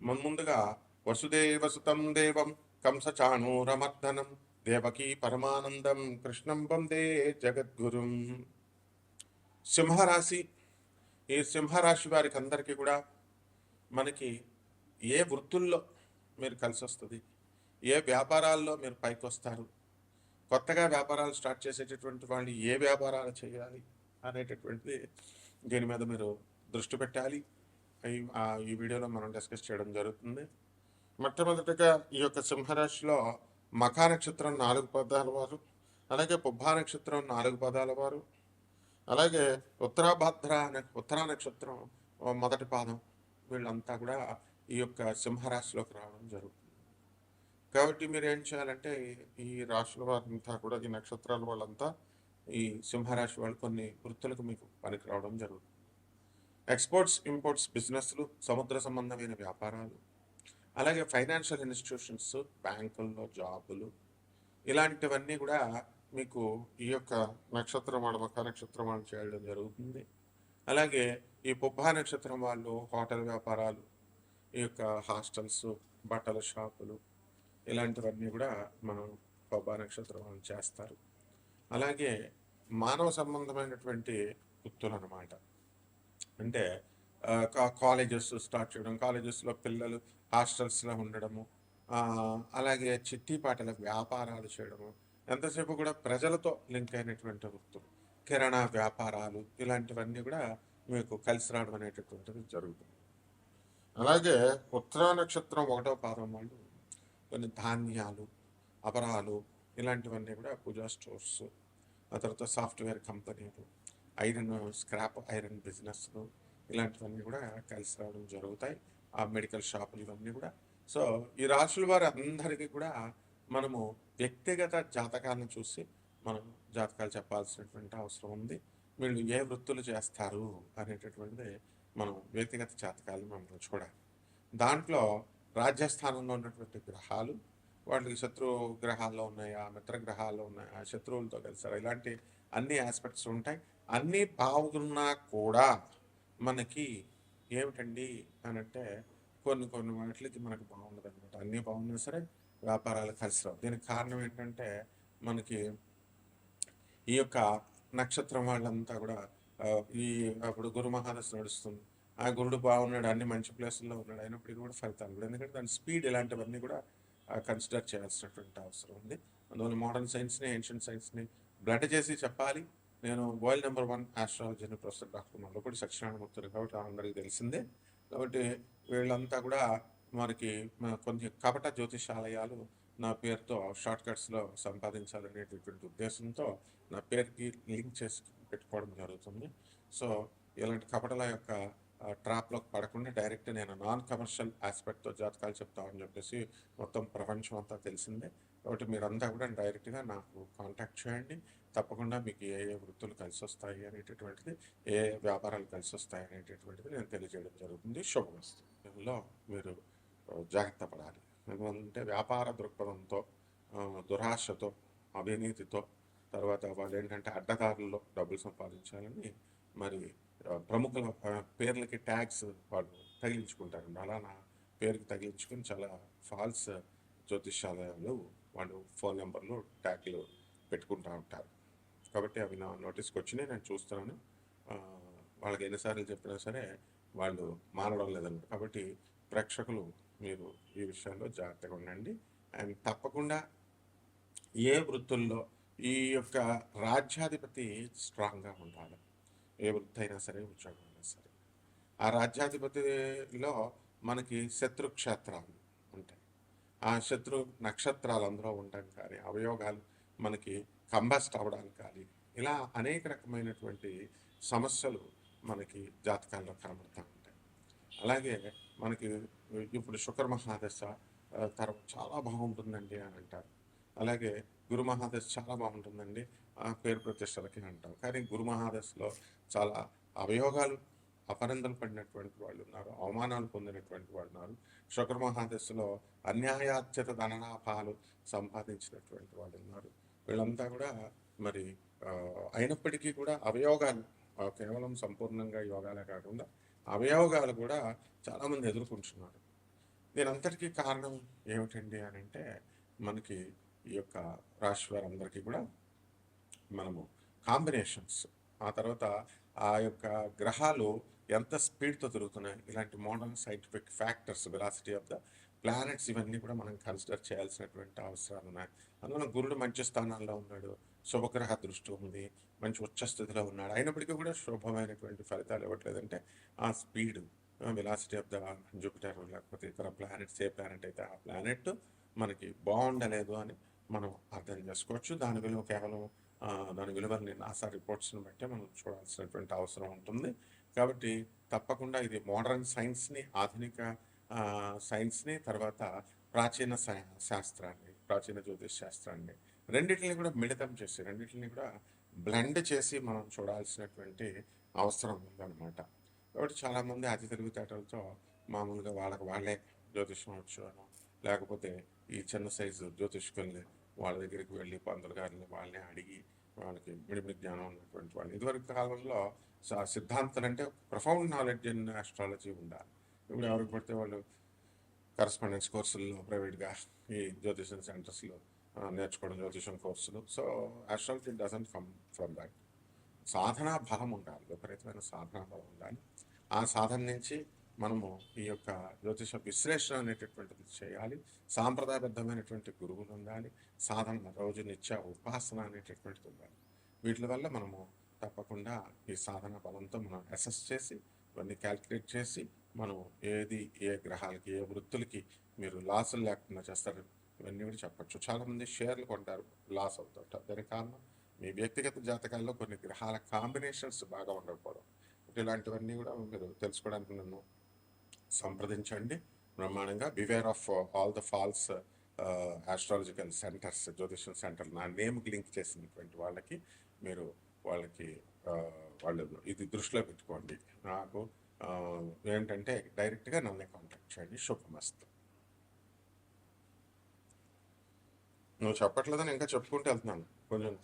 ముందుగా ముందుగా వసుదేవసుతం దేవం కంసచాణూరమర్దనం దేవకీ పరమానందం కృష్ణం వందే జగద్గురుం. సింహరాశి ఈ సింహరాశి వారికి అందరికీ కూడా మనకి ఏ వృత్తుల్లో మీరు కలిసి వస్తుంది ఏ వ్యాపారాల్లో మీరు పైకి వస్తారు కొత్తగా వ్యాపారాలు స్టార్ట్ చేసేటటువంటి వాళ్ళు ఏ వ్యాపారాలు చేయాలి అనేటటువంటిది దీని మీద మీరు దృష్టి పెట్టాలి. ఈ- వీడియోలో మనం డిస్కస్ చేయడం జరుగుతుంది. మొట్టమొదటిగా ఈ యొక్క సింహరాశిలో మఖా నక్షత్రం నాలుగు పదాల వారు అలాగే పుబ్బా నక్షత్రం నాలుగు పదాల వారు అలాగే ఉత్తరాభద్ర అనే ఉత్తరా నక్షత్రం మొదటి పాదం వీళ్ళంతా కూడా ఈ యొక్క సింహరాశిలోకి రావడం జరుగుతుంది. కాబట్టి మీరు ఏం చేయాలంటే ఈ రాశుల వారంతా కూడా ఈ నక్షత్రాల వాళ్ళంతా ఈ సింహరాశి వాళ్ళు కొన్ని వృత్తులకు మీకు పనికి రావడం జరుగుతుంది. ఎక్స్పోర్ట్స్ ఇంపోర్ట్స్ బిజినెస్లు సముద్ర సంబంధమైన వ్యాపారాలు అలాగే ఫైనాన్షియల్ ఇన్స్టిట్యూషన్స్ బ్యాంకుల్లో జాబులు ఇలాంటివన్నీ కూడా మీకు ఈ యొక్క నక్షత్రం వాళ్ళు మఖ నక్షత్రం వాళ్ళు చేయడం జరుగుతుంది. అలాగే ఈ పుబ్బా నక్షత్రం వాళ్ళు హోటల్ వ్యాపారాలు ఈ యొక్క హాస్టల్స్ బట్టల షాపులు ఇలాంటివన్నీ కూడా మనం పుబ్బా నక్షత్రం వాళ్ళు చేస్తారు. అలాగే మానవ సంబంధమైనటువంటి వృత్తులు అన్నమాట. అంటే కాలేజెస్ స్టార్ట్ చేయడం కాలేజెస్లో పిల్లలు హాస్టల్స్లో ఉండడము అలాగే చిట్టిపాటల వ్యాపారాలు చేయడము ఎంతసేపు కూడా ప్రజలతో లింక్ అయినటువంటి వృత్తులు కిరాణా వ్యాపారాలు ఇలాంటివన్నీ కూడా మీకు కలిసి రావడం అనేటటువంటిది జరుగుతుంది. అలాగే ఉత్తరా నక్షత్రం ఒకటో పాదం వాళ్ళు కొన్ని ధాన్యాలు అపరాలు ఇలాంటివన్నీ కూడా పూజా స్టోర్స్ ఆ తర్వాత సాఫ్ట్వేర్ కంపెనీలు ఐరన్ స్క్రాప్ ఐరన్ బిజినెస్లు ఇలాంటివన్నీ కూడా కలిసి రావడం జరుగుతాయి. ఆ మెడికల్ షాపులు ఇవన్నీ కూడా. సో ఈ రాశుల వారి అందరికీ కూడా మనము వ్యక్తిగత జాతకాలను చూసి మనం జాతకాలు చెప్పాల్సినటువంటి అవసరం ఉంది. వీళ్ళు ఏ వృత్తులు చేస్తారు అనేటటువంటిది మనం వ్యక్తిగత జాతకాలు మనం చూడాలి. దాంట్లో రాజ్యస్థానంలో ఉన్నటువంటి గ్రహాలు వాళ్ళకి శత్రు గ్రహాల్లో ఉన్నాయా మిత్ర గ్రహాల్లో ఉన్నాయా శత్రువులతో కలిసారా ఇలాంటి అన్ని ఆస్పెక్ట్స్ ఉంటాయి. అన్నీ బాగున్నా కూడా మనకి ఏమిటండి అనంటే కొన్ని కొన్ని వాటికి మనకు బాగుండదు అనమాట అన్నీ బాగున్నా సరే వ్యాపారాలు కలిసి రావు దీనికి కారణం ఏంటంటే మనకి ఈ యొక్క నక్షత్రం వాళ్ళంతా కూడా ఈ అప్పుడు గురు మహాదశ నడుస్తుంది. ఆ గురుడు బాగున్నాడు అన్ని మంచి ప్లేసుల్లో ఉన్నాడు అయినప్పటికీ కూడా ఫలితాలు కూడా ఎందుకంటే దాని స్పీడ్ ఇలాంటివన్నీ కూడా కన్సిడర్ చేయాల్సినటువంటి అవసరం ఉంది. అందువల్ల మోడర్న్ సైన్స్ని ఏన్షియంట్ సైన్స్ని బ్లడ్ చేసి చెప్పాలి. నేను వరల్డ్ నెంబర్ వన్ ఆస్ట్రాలజీని ప్రొఫెసర్ డాక్టర్ మల్లపూడి సత్యనారాయణమూర్తి కాబట్టి అందరికీ తెలిసిందే. కాబట్టి వీళ్ళంతా కూడా మనకి కొన్ని కపట జ్యోతిషాలయాలు నా పేరుతో షార్ట్ కట్స్లో సంపాదించాలనేటటువంటి ఉద్దేశంతో నా పేరుకి లింక్ చేసి పెట్టుకోవడం జరుగుతుంది. సో ఇలాంటి కపటల యొక్క ట్రాప్లోకి పడకుండా డైరెక్ట్ నేను నాన్ కమర్షియల్ ఆస్పెక్ట్తో జాతకాలు చెప్తామని చెప్పేసి మొత్తం ప్రపంచం అంతా తెలిసిందే. కాబట్టి మీరంతా కూడా డైరెక్ట్గా నాకు కాంటాక్ట్ చేయండి. తప్పకుండా మీకు ఏ ఏ వృత్తులు కలిసి వస్తాయి అనేటటువంటిది ఏ వ్యాపారాలు కలిసి వస్తాయి అనేటటువంటిది నేను తెలియజేయడం జరుగుతుంది. శుభమస్తు. ఇందులో మీరు జాగ్రత్త పడాలి. ఎందుకంటే వ్యాపార దృక్పథంతో దురాశతో అవినీతితో తర్వాత వాళ్ళు ఏంటంటే అడ్డదారుల్లో డబ్బులు సంపాదించాలని మరి ప్రముఖుల పేర్లకి ట్యాగ్స్ వాళ్ళు తగిలించుకుంటారండి అలా పేరుకి తగిలించుకొని చాలా ఫాల్స్ జ్యోతిషాలయాలు వాళ్ళు ఫోన్ నెంబర్లు ట్యాగ్లు పెట్టుకుంటూ ఉంటారు. కాబట్టి అవి నా నోటీస్కి వచ్చినాయి నేను చూస్తున్నాను. వాళ్ళకి ఎన్నిసార్లు చెప్పినా సరే వాళ్ళు మారడం లేదన్నమాట. కాబట్టి ప్రేక్షకులు మీరు ఈ విషయాల్లో జాగ్రత్తగా ఉండండి. అండ్ తప్పకుండా ఏ వృత్తుల్లో ఈ యొక్క రాజ్యాధిపతి స్ట్రాంగ్గా ఉండాలి. ఏ వృద్ధైనా సరే ఉద్యోగం అయినా సరే. ఆ రాజ్యాధిపతిలో మనకి శత్రు క్షేత్రాలు ఉంటాయి. ఆ శత్రు నక్షత్రాలు అందులో ఉండడం కానీ అవయోగాలు మనకి కంబస్ట్ అవ్వడానికి కానీ ఇలా అనేక రకమైనటువంటి సమస్యలు మనకి జాతకాల్లో కనబడుతూ ఉంటాయి. అలాగే మనకి ఇప్పుడు శుక్ర మహాదశ తర్వాత చాలా బాగుంటుందండి అని అంటారు. అలాగే గురు మహాదశ చాలా బాగుంటుందండి. ఆ పేరు ప్రతిష్టలకి అంటాం. కానీ గురు మహాదశలో చాలా అవయోగాలు అపనందలు పడినటువంటి వాళ్ళు ఉన్నారు అవమానాలు పొందినటువంటి వాళ్ళు ఉన్నారు. శుక్ర మహాదశలో అన్యాయాత్యత ధనలాభాలు సంపాదించినటువంటి వాళ్ళు ఉన్నారు. వీళ్ళంతా కూడా మరి అయినప్పటికీ కూడా అవయోగాలు కేవలం సంపూర్ణంగా యోగాలే కాకుండా అవయోగాలు కూడా చాలామంది ఎదుర్కొంటున్నారు. దీనంతటికీ కారణం ఏమిటండి అని అంటే మనకి ఈ యొక్క రాశి వారందరికీ కూడా మనము కాంబినేషన్స్. ఆ తర్వాత ఆ యొక్క గ్రహాలు ఎంత స్పీడ్తో తిరుగుతున్నాయి ఇలాంటి modern scientific factors velocity of the planets ఇవన్నీ కూడా మనం కన్సిడర్ చేయాల్సినటువంటి అవసరాలు ఉన్నాయి. అందులో గురుడు మంచి స్థానాల్లో ఉన్నాడు శుభగ్రహ దృష్టి ఉంది మంచి ఉచ్చ స్థితిలో ఉన్నాడు. అయినప్పటికీ కూడా శుభమైనటువంటి ఫలితాలు ఇవ్వట్లేదంటే ఆ speed velocity of the Jupiter లేకపోతే ఇతర ప్లానెట్స్ ఏ ప్లానెట్ అయితే ఆ ప్లానెట్ మనకి బాగుండలేదు అని మనం అర్థం చేసుకోవచ్చు. దాని విలువ కేవలం దాని విలువని నాసా రిపోర్ట్స్ని బట్టి మనం చూడాల్సినటువంటి అవసరం ఉంటుంది. కాబట్టి తప్పకుండా ఇది మోడర్న్ సైన్స్ని ఆధునిక సైన్స్ని తర్వాత ప్రాచీన సై- శాస్త్రాన్ని ప్రాచీన జ్యోతిష్ శాస్త్రాన్ని రెండింటిని కూడా మిళితం చేసి రెండింటిని కూడా బ్లెండ్ చేసి మనం చూడాల్సినటువంటి అవసరం ఉందన్నమాట. కాబట్టి చాలామంది అతి తెలివితేటలతో మామూలుగా వాళ్ళకి వాళ్ళే జ్యోతిష్యం వచ్చు లేకపోతే ఈ చిన్న సైజు జ్యోతిష్కుల్ని వాళ్ళ దగ్గరికి వెళ్ళి పందులు గారిని వాళ్ళని అడిగి వాళ్ళకి మిడిమిడి జ్ఞానం ఉన్నటువంటి వాళ్ళు. ఇదివరకు కాలంలో స- సిద్ధాంతాలు అంటే ప్రొఫౌండ్ నాలెడ్జ్ ఇన్ ఆస్ట్రాలజీ ఉండాలి. ఇప్పుడు ఎవరికి పడితే వాళ్ళు కరస్పాండెన్స్ కోర్సుల్లో ప్రైవేట్గా ఈ జ్యోతిషం సెంటర్స్లో నేర్చుకోవడం జ్యోతిషం కోర్సులు. So astrology doesn't come from that సాధనా బలం ఉండాలి. విపరీతమైన సాధనా బలం ఉండాలి. ఆ సాధన నుంచి మనము ఈ యొక్క జ్యోతిష విశ్లేషణ అనేటటువంటిది చేయాలి. సాంప్రదాయబద్ధమైనటువంటి గురువులు ఉండాలి. సాధన రోజు నిత్య ఉపాసన అనేటటువంటిది ఉండాలి. వీటి వల్ల మనము తప్పకుండా ఈ సాధన బలంతో మనం అసెస్ చేసి ఇవన్నీ క్యాల్కులేట్ చేసి మనం ఏది ఏ గ్రహాలకి ఏ వృత్తులకి మీరు లాసులు లేకుండా చేస్తారు ఇవన్నీ కూడా చెప్పచ్చు. చాలామంది షేర్లు కొంటారు లాస్ అవుతుంటారు దానికి కారణం మీ వ్యక్తిగత జాతకాల్లో కొన్ని గ్రహాల కాంబినేషన్స్ బాగా ఉండకపోవడం. ఇలాంటివన్నీ కూడా మీరు తెలుసుకోవడానికి నన్ను సంప్రదించండి. బ్రహ్మాండంగా beware of all the false astrological centres జ్యోతిషం సెంటర్ నా నేమ్కి లింక్ చేసినటువంటి వాళ్ళకి మీరు వాళ్ళకి uh, వాళ్ళు ఇది దృష్టిలో పెట్టుకోండి. నాకు uh, ఏంటంటే డైరెక్ట్గా నన్ను కాంటాక్ట్ చేయండి. శుభమస్తు. నువ్వు చెప్పట్లేదని ఇంకా చెప్పుకుంటూ వెళ్తున్నాను. కొంచెం